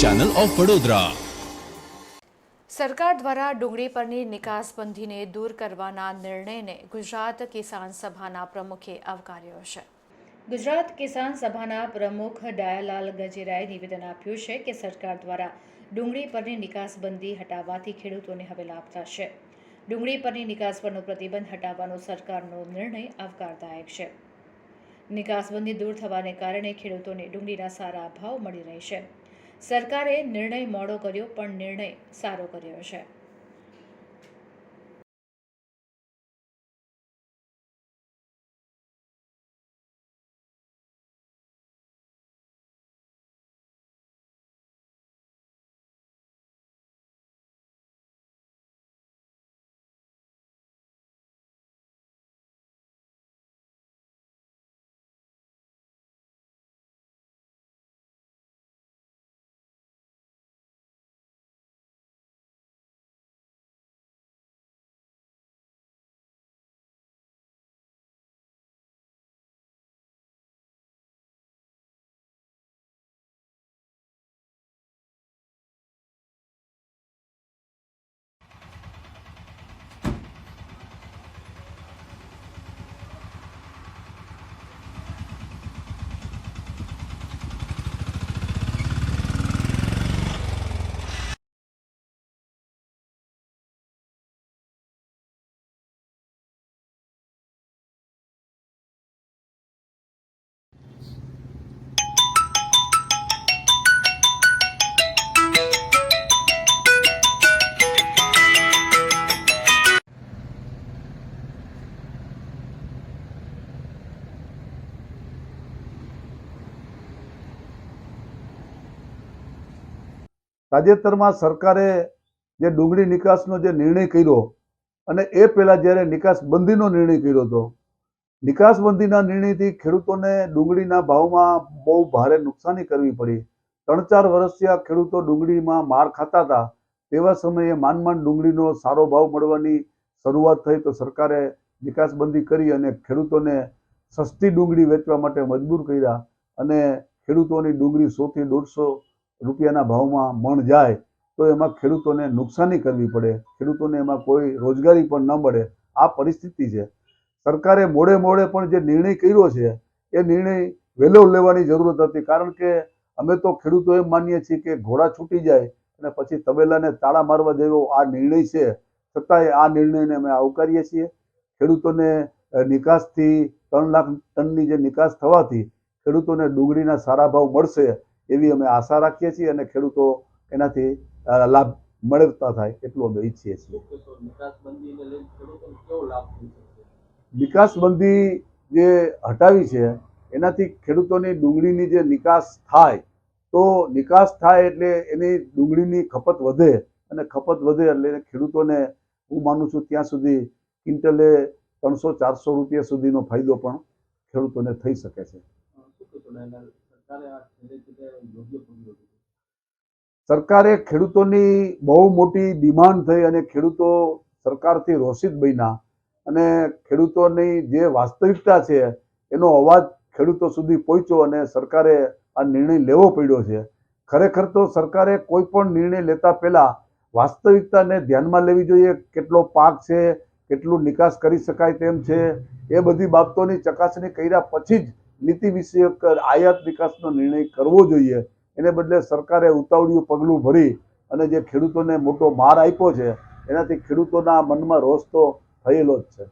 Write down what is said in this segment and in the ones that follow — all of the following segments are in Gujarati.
ચેનલ ઓફ વડોદરા સરકાર દ્વારા ડુંગળી પરની નિકાસબંધીને દૂર કરવાના નિર્ણયને ગુજરાત કિસાન સભાના પ્રમુખે આવકાર્યો છે. ગુજરાત કિસાન સભાના પ્રમુખ ડાયાલાલ ગજેરાએ નિવેદન આપ્યું છે કે સરકાર દ્વારા ડુંગળી પરની નિકાસબંધી હટાવવાથી ખેડૂતોને હવે લાભ થશે. ડુંગળી પરની નિકાસ પરનો પ્રતિબંધ હટાવવાનો સરકારનો નિર્ણય આવકારદાયક છે. નિકાસબંધી દૂર થવાને કારણે ખેડૂતોને ડુંગળીના સારા ભાવ મળી રહેશે સરકારે નિર્ણય મોડો કર્યો, પણ નિર્ણય સારો કર્યો છે. તાજેતરમાં સરકારે જે ડુંગળી નિકાસનો જે નિર્ણય કર્યો અને એ પહેલાં જ્યારે નિકાસબંધીનો નિર્ણય કર્યો હતો, નિકાસબંધીના નિર્ણયથી ખેડૂતોને ડુંગળીના ભાવમાં બહુ ભારે નુકસાની કરવી પડી. ત્રણ ચાર વર્ષથી આ ખેડૂતો ડુંગળીમાં માર ખાતા હતા. તેવા સમયે માંડ ડુંગળીનો સારો ભાવ મળવાની શરૂઆત થઈ તો સરકારે નિકાસબંધી કરી અને ખેડૂતોને સસ્તી ડુંગળી વેચવા માટે મજબૂર કર્યા અને ખેડૂતોની ડુંગળી સોથી દોઢસો રૂપિયાના ભાવમાં મણ જાય, તો એમાં ખેડૂતોને નુકસાની કરવી પડે. ખેડૂતોને એમાં કોઈ રોજગારી પણ ન મળે. આ પરિસ્થિતિ છે. સરકારે મોડે મોડે પણ જે નિર્ણય કર્યો છે, એ નિર્ણય વહેલો લેવાની જરૂરત હતી. કારણ કે અમે તો ખેડૂતો એમ માનીએ છીએ કે ઘોડા છૂટી જાય અને પછી તબેલાને તાળા મારવા જેવો આ નિર્ણય છે. છતાંય આ નિર્ણયને અમે આવકારીએ છીએ. ખેડૂતોને નિકાસથી ત્રણ લાખ ટનની જે નિકાસ થવાથી ખેડૂતોને ડુંગળીના સારા ભાવ મળશે. એવી અમે આશા રાખીએ છીએ અને ખેડૂતો એનાથી લાભ મળતા થાય એટલું અમે ઈચ્છીએ છીએ. નિકાસબંધી જે હટાવી છે, એનાથી ખેડૂતોની ડુંગળીની જે નિકાસ થાય, તો નિકાસ થાય એટલે એની ડુંગળીની ખપત વધે અને ખપત વધે એટલે ખેડૂતોને, હું માનું છું ત્યાં સુધી ક્વિન્ટલે ત્રણસો ચારસો રૂપિયા સુધીનો ફાયદો પણ ખેડૂતોને થઈ શકે છે. સરકારે ખેડૂતોની બહુ મોટી ડિમાન્ડ થઈ અને ખેડૂતો સરકારથી રોષિત બન્યા અને ખેડૂતોની જે વાસ્તવિકતા છે એનો અવાજ ખેડૂતો સુધી પહોંચ્યો અને સરકારે આ નિર્ણય લેવો પડ્યો છે. ખરેખર તો સરકારે કોઈ પણ નિર્ણય લેતા પહેલા વાસ્તવિકતાને ધ્યાનમાં લેવી જોઈએ કેટલો પાક છે, કેટલું નિકાસ કરી શકાય તેમ છે, એ બધી બાબતોની ચકાસણી કર્યા પછી જ નીતિ વિષયક આયાત વિકાસનો નિર્ણય કરવો જોઈએ. એને બદલે સરકારે ઉતાવળિયું પગલું ભરી અને જે ખેડૂતોને મોટો માર આપ્યો છે એનાથી ખેડૂતોના મનમાં રોષ તો થયેલો જ છે.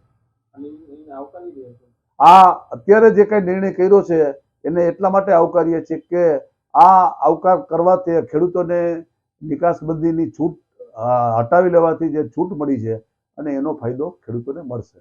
આ અત્યારે જે કાંઈ નિર્ણય કર્યો છે એને એટલા માટે આવકારીએ છીએ કે આ આવકાર કરવાથી ખેડૂતોને નિકાસબંધીની છૂટ હટાવી લેવાથી જે છૂટ મળી છે અને એનો ફાયદો ખેડૂતોને મળશે.